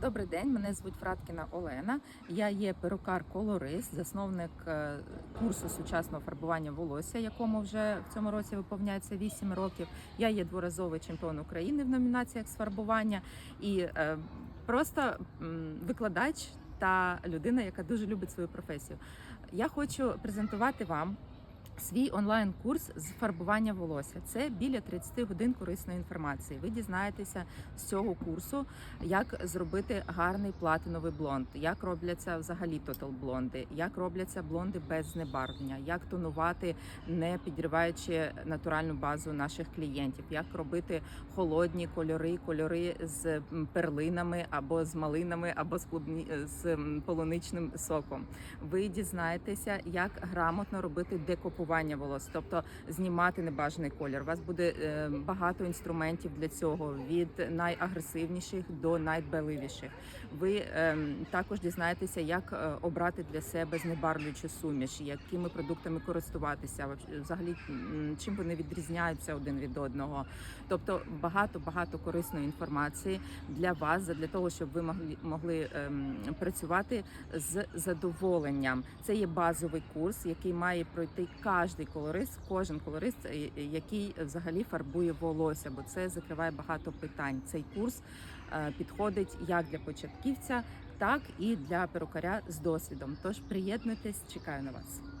Добрий день, мене звуть Фраткіна Олена. Я є перукар-колорист, засновник е, курсу сучасного фарбування волосся, якому вже в цьому році виповняється 8 років. Я є дворазовий чемпіон України в номінаціях з фарбування і е, просто викладач та людина, яка дуже любить свою професію. Я хочу презентувати вам. Свій онлайн-курс з фарбування волосся це біля 30 годин корисної інформації. Ви дізнаєтеся з цього курсу, як зробити гарний платиновий блонд, як робляться взагалі тотал блонди, як робляться блонди без знебарвлення, як тонувати, не підриваючи натуральну базу наших клієнтів, як робити холодні кольори, кольори з перлинами або з малинами, або з клубні з полуничним соком. Ви дізнаєтеся, як грамотно робити декопування волос, тобто знімати небажаний колір. У вас буде е, багато інструментів для цього від найагресивніших до найдбайливіших. Ви е, також дізнаєтеся, як е, обрати для себе знебарвлюючу суміш, якими продуктами користуватися, взагалі чим вони відрізняються один від одного. Тобто багато багато корисної інформації для вас, для того, щоб ви могли могли ем, працювати з задоволенням. Це є базовий курс, який має пройти кожний колорист, кожен колорист, е, який взагалі фарбує волосся, бо це закриває багато питань. Цей курс е, підходить як для початківця, так і для перукаря з досвідом. Тож приєднуйтесь, чекаю на вас.